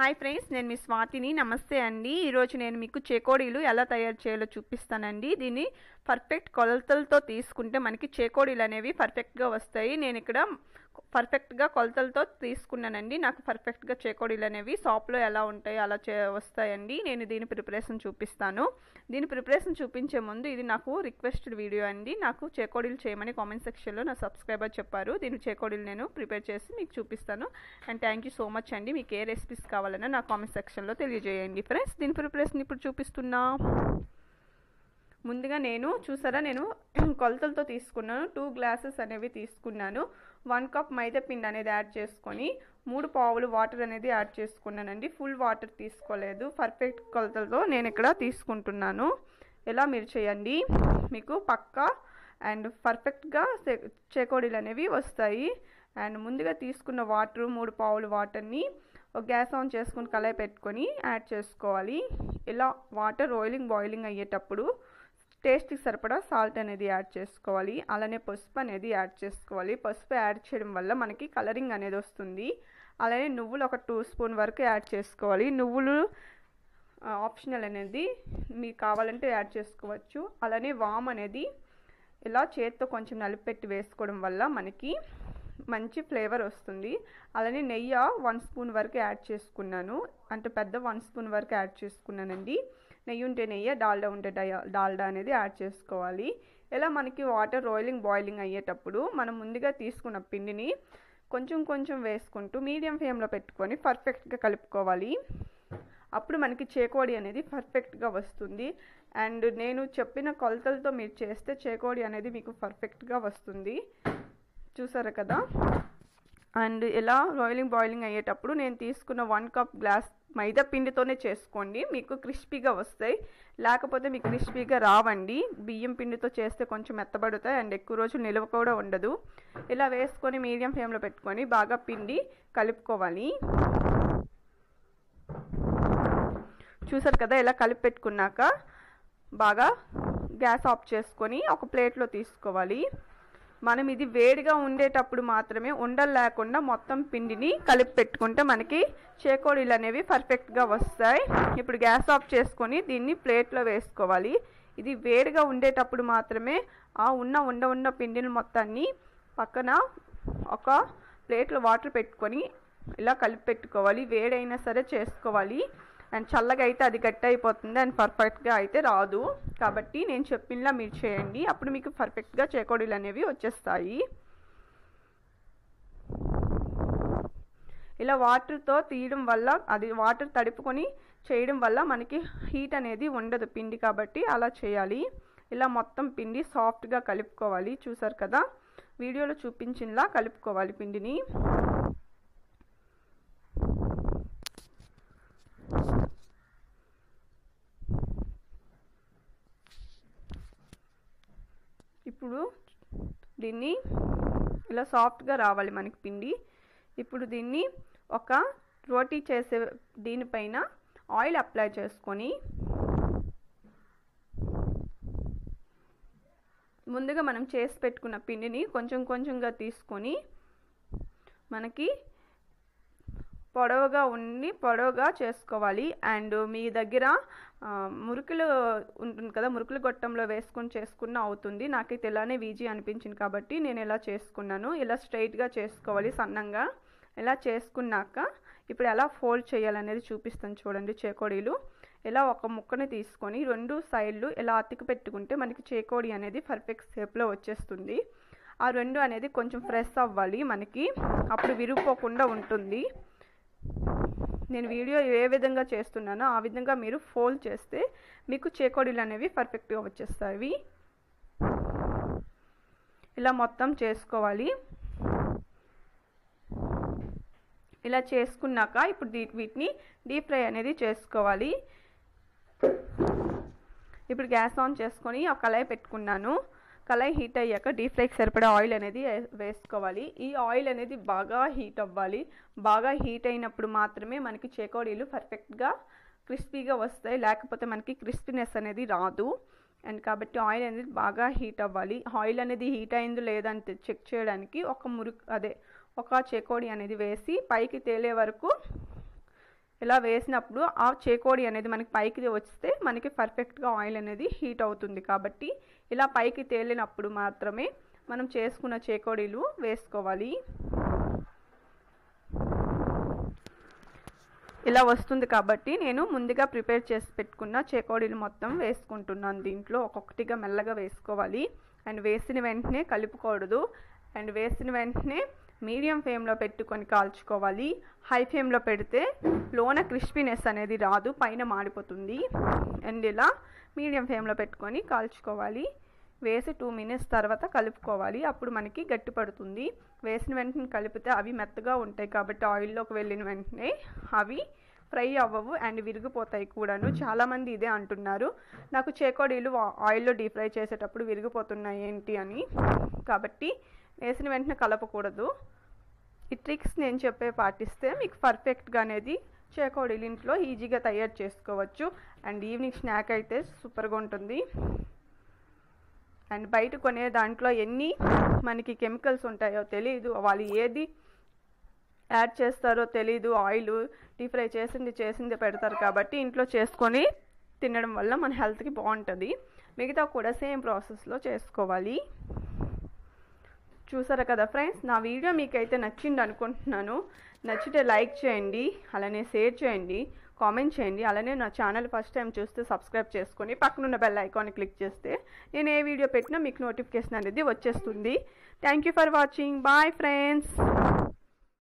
Hi friends నేను మీ స్వాతిని. నమస్తే అండి. ఈరోజు నేను మీకు చేకోడీలు ఎలా తయారు చేయాలో చూపిస్తానండి. దీన్ని పర్ఫెక్ట్ కొలతలతో తీసుకుంటే మనకి చేకోడీలు అనేవి పర్ఫెక్ట్గా వస్తాయి. నేను ఇక్కడ పర్ఫెక్ట్గా కొలతలతో తీసుకున్నానండి. నాకు పర్ఫెక్ట్గా చేకోడీలు అనేవి షాప్లో ఎలా ఉంటాయో అలా చే వస్తాయండి. నేను దీని ప్రిపరేషన్ చూపిస్తాను. దీని ప్రిపరేషన్ చూపించే ముందు ఇది నాకు రిక్వెస్టెడ్ వీడియో అండి. నాకు చేకోడీలు చేయమని కామెంట్ సెక్షన్లో నా సబ్స్క్రైబర్ చెప్పారు. దీని చేకోడీలు నేను ప్రిపేర్ చేసి మీకు చూపిస్తాను. And thank you so much అండి. మీకు ఏ రెసిపీస్ కావాలన్నా నా కామెంట్ సెక్షన్లో తెలియజేయండి. ఫ్రెండ్స్ దీని ప్రిపరేషన్ ఇప్పుడు చూపిస్తున్నా. ముందుగా నేను చూసారా నేను కొలతలతో తీసుకున్నాను. టూ గ్లాసెస్ అనేవి తీసుకున్నాను. వన్ కప్ మైదా పిండి అనేది యాడ్ చేసుకొని మూడు పావులు వాటర్ అనేది యాడ్ చేసుకున్నానండి. ఫుల్ వాటర్ తీసుకోలేదు. పర్ఫెక్ట్ కొలతలతో నేను ఇక్కడ తీసుకుంటున్నాను. ఎలా మీరు చేయండి. మీకు పక్కా అండ్ పర్ఫెక్ట్గా చేకోడీలు అనేవి వస్తాయి. అండ్ ముందుగా తీసుకున్న వాటర్ మూడు పావులు వాటర్ని ఒక గ్యాస్ ఆన్ చేసుకుని కళాయి పెట్టుకొని యాడ్ చేసుకోవాలి. ఇలా వాటర్ రోయిలింగ్ బాయిలింగ్ అయ్యేటప్పుడు టేస్ట్కి సరిపడా సాల్ట్ అనేది యాడ్ చేసుకోవాలి. అలానే పసుపు అనేది యాడ్ చేసుకోవాలి. పసుపు యాడ్ చేయడం వల్ల మనకి కలరింగ్ అనేది వస్తుంది. అలానే నువ్వులు ఒక టూ స్పూన్ వరకు యాడ్ చేసుకోవాలి. నువ్వులు ఆప్షనల్ అనేది మీకు కావాలంటే యాడ్ చేసుకోవచ్చు. అలానే వామ్ అనేది ఇలా చేత్తో కొంచెం నలిపెట్టి వేసుకోవడం వల్ల మనకి మంచి ఫ్లేవర్ వస్తుంది. అలానే నెయ్యి వన్ స్పూన్ వరకు యాడ్ చేసుకున్నాను. అంటే పెద్ద వన్ స్పూన్ వరకు యాడ్ చేసుకున్నానండి. నెయ్యి ఉంటే నెయ్యి డాల్డా ఉంటే డాల్డా అనేది యాడ్ చేసుకోవాలి. ఇలా మనకి వాటర్ రోయిలింగ్ బాయిలింగ్ అయ్యేటప్పుడు మనం ముందుగా తీసుకున్న పిండిని కొంచెం కొంచెం వేసుకుంటూ మీడియం ఫ్లేమ్లో పెట్టుకొని పర్ఫెక్ట్గా కలుపుకోవాలి. అప్పుడు మనకి చేకోడి అనేది పర్ఫెక్ట్గా వస్తుంది. అండ్ నేను చెప్పిన కొలతలతో మీరు చేస్తే చేకోడి అనేది మీకు పర్ఫెక్ట్గా వస్తుంది. చూసారు కదా? అండ్ ఇలా రోయిలింగ్ బాయిలింగ్ అయ్యేటప్పుడు నేను తీసుకున్న వన్ కప్ గ్లాస్ మైదా పిండితోనే చేసుకోండి. మీకు క్రిస్పీగా వస్తాయి. లేకపోతే మీకు క్రిస్పీగా రావండి. బియ్యం పిండితో చేస్తే కొంచెం మెత్తబడుతాయి. అండ్ ఎక్కువ రోజులు నిల్వ కూడా ఉండదు. ఇలా వేసుకొని మీడియం ఫ్లేమ్లో పెట్టుకొని బాగా పిండి కలుపుకోవాలి. చూసారు కదా ఇలా కలిపి పెట్టుకున్నాక బాగా గ్యాస్ ఆఫ్ చేసుకొని ఒక ప్లేట్లో తీసుకోవాలి. మనం ఇది వేడిగా ఉండేటప్పుడు మాత్రమే ఉండలు లేకుండా మొత్తం పిండిని కలిపి పెట్టుకుంటే మనకి చేకోడీలు అనేవి పర్ఫెక్ట్గా వస్తాయి. ఇప్పుడు గ్యాస్ ఆఫ్ చేసుకొని దీన్ని ప్లేట్లో వేసుకోవాలి. ఇది వేడిగా ఉండేటప్పుడు మాత్రమే ఆ ఉన్న ఉండ ఉన్న పిండిని మొత్తాన్ని పక్కన ఒక ప్లేట్లో వాటర్ పెట్టుకొని ఇలా కలిపి పెట్టుకోవాలి. వేడైనా సరే చేసుకోవాలి. అండ్ చల్లగా అయితే అది గట్టి అయిపోతుంది అండ్ పర్ఫెక్ట్గా అయితే రాదు. కాబట్టి నేను చెప్పినలా మీరు చేయండి. అప్పుడు మీకు పర్ఫెక్ట్గా చేకోడీలు అనేవి వచ్చేస్తాయి. ఇలా వాటర్తో తీయడం వల్ల అది వాటర్ తడుపుకొని చేయడం వల్ల మనకి హీట్ అనేది ఉండదు పిండి కాబట్టి అలా చేయాలి. ఇలా మొత్తం పిండి సాఫ్ట్గా కలుపుకోవాలి. చూసారు కదా? వీడియోలో చూపించినలా కలుపుకోవాలి పిండిని. ఇప్పుడు దీన్ని ఇలా సాఫ్ట్గా రావాలి మనకి పిండి. ఇప్పుడు దీన్ని ఒక రోటీ చేసే దీనిపైన ఆయిల్ అప్లై చేసుకొని ముందుగా మనం చేసి పెట్టుకున్న పిండిని కొంచెం కొంచెంగా తీసుకొని మనకి పొడవుగా ఉండి పొడవుగా చేసుకోవాలి. అండ్ మీ దగ్గర మురుకులు ఉంటుంది కదా మురుకులు గొట్టంలో వేసుకొని చేసుకున్న అవుతుంది. నాకైతే ఇలానే వీజీ అనిపించింది కాబట్టి నేను ఇలా చేసుకున్నాను. ఇలా స్ట్రైట్గా చేసుకోవాలి సన్నంగా. ఇలా చేసుకున్నాక ఇప్పుడు ఎలా ఫోల్డ్ చేయాలనేది చూపిస్తాను చూడండి చేకోడీలు. ఇలా ఒక ముక్కని తీసుకొని రెండు సైడ్లు ఇలా అతికి పెట్టుకుంటే మనకి చేకోడి అనేది పర్ఫెక్ట్ షేప్లో వచ్చేస్తుంది. ఆ రెండు అనేది కొంచెం ఫ్రెష్ అవ్వాలి మనకి. అప్పుడు విరిగిపోకుండా ఉంటుంది. నేను వీడియో ఏ విధంగా చేస్తున్నానో ఆ విధంగా మీరు ఫోల్డ్ చేస్తే మీకు చేకోడీలు అనేవి పర్ఫెక్ట్గా వచ్చేస్తాయి. ఇలా మొత్తం చేసుకోవాలి. ఇలా చేసుకున్నాక ఇప్పుడు వీటిని డీప్ ఫ్రై అనేది చేసుకోవాలి. ఇప్పుడు గ్యాస్ ఆన్ చేసుకొని ఒక కళాయి పెట్టుకున్నాను. కళాయి హీట్ అయ్యాక డీప్ ఫ్రైకి సరిపడా ఆయిల్ అనేది వేసుకోవాలి. ఈ ఆయిల్ అనేది బాగా హీట్ అవ్వాలి. బాగా హీట్ అయినప్పుడు మాత్రమే మనకి చేకోడీలు పర్ఫెక్ట్గా క్రిస్పీగా వస్తాయి. లేకపోతే మనకి క్రిస్పీనెస్ అనేది రాదు. అండ్ కాబట్టి ఆయిల్ అనేది బాగా హీట్ అవ్వాలి. ఆయిల్ అనేది హీట్ అయిందో లేదని చెక్ చేయడానికి ఒక మురుకు అదే ఒక చేకోడి అనేది వేసి పైకి తేలే వరకు ఇలా వేసినప్పుడు ఆ చేకోడి అనేది మనకి పైకి వస్తే మనకి పర్ఫెక్ట్గా ఆయిల్ అనేది హీట్ అవుతుంది కాబట్టి ఇలా పైకి తేలినప్పుడు మాత్రమే మనం చేసుకున్న చేకోడీలు వేసుకోవాలి. ఇలా వస్తుంది కాబట్టి నేను ముందుగా ప్రిపేర్ చేసి పెట్టుకున్న చేకోడీలు మొత్తం వేసుకుంటున్నాను. దీంట్లో ఒక్కొక్కటిగా మెల్లగా వేసుకోవాలి. అండ్ వేసిన వెంటనే కలుపుకూడదు అండ్ వేసిన వెంటనే మీడియం ఫ్లేమ్లో పెట్టుకొని కాల్చుకోవాలి. హై ఫ్లేమ్లో పెడితే లోన క్రిస్పీనెస్ అనేది రాదు పైన మాడిపోతుంది. అండ్ ఇలా మీడియం ఫ్లేమ్లో పెట్టుకొని కాల్చుకోవాలి. వేసి టూ మినిట్స్ తర్వాత కలుపుకోవాలి. అప్పుడు మనకి గట్టి పడుతుంది. వేసిన వెంటనే కలిపితే అవి మెత్తగా ఉంటాయి కాబట్టి ఆయిల్లోకి వెళ్ళిన వెంటనే అవి ఫ్రై అవ్వవు అండ్ విరిగిపోతాయి కూడాను. చాలామంది ఇదే అంటున్నారు. నాకు చేకోడీలు ఆయిల్లో డీప్ ఫ్రై చేసేటప్పుడు విరిగిపోతున్నాయి ఏంటి అని. కాబట్టి వేసిన వెంటనే కలపకూడదు. ఈ ట్రిక్స్ నేను చెప్పే పాటిస్తే మీకు పర్ఫెక్ట్గా అనేది చేకోడీలు ఇంట్లో ఈజీగా తయారు చేసుకోవచ్చు. అండ్ ఈవినింగ్ స్నాక్ అయితే సూపర్గా ఉంటుంది. అండ్ బయట కొనే దాంట్లో ఎన్ని మనకి కెమికల్స్ ఉంటాయో తెలియదు వాళ్ళు ఏది యాడ్ చేస్తారో తెలీదు. ఆయిల్ డీప్ ఫ్రై చేసింది చేసింది పెడతారు కాబట్టి ఇంట్లో చేసుకొని తినడం వల్ల మన హెల్త్కి బాగుంటుంది. మిగతా కూడా సేమ్ ప్రాసెస్లో చేసుకోవాలి. చూసారా కదా ఫ్రెండ్స్? నా వీడియో మీకైతే నచ్చింది అనుకుంటున్నాను. నచ్చితే లైక్ చేయండి అలానే షేర్ చేయండి కామెంట్ చేయండి అలానే నా ఛానల్ ఫస్ట్ టైం చూస్తే సబ్స్క్రైబ్ చేసుకొని పక్కనున్న బెల్ ఐకాన్ క్లిక్ చేస్తే నేను ఏ వీడియో పెట్టినా మీకు నోటిఫికేషన్ అనేది వచ్చేస్తుంది. Thank you for watching bye friends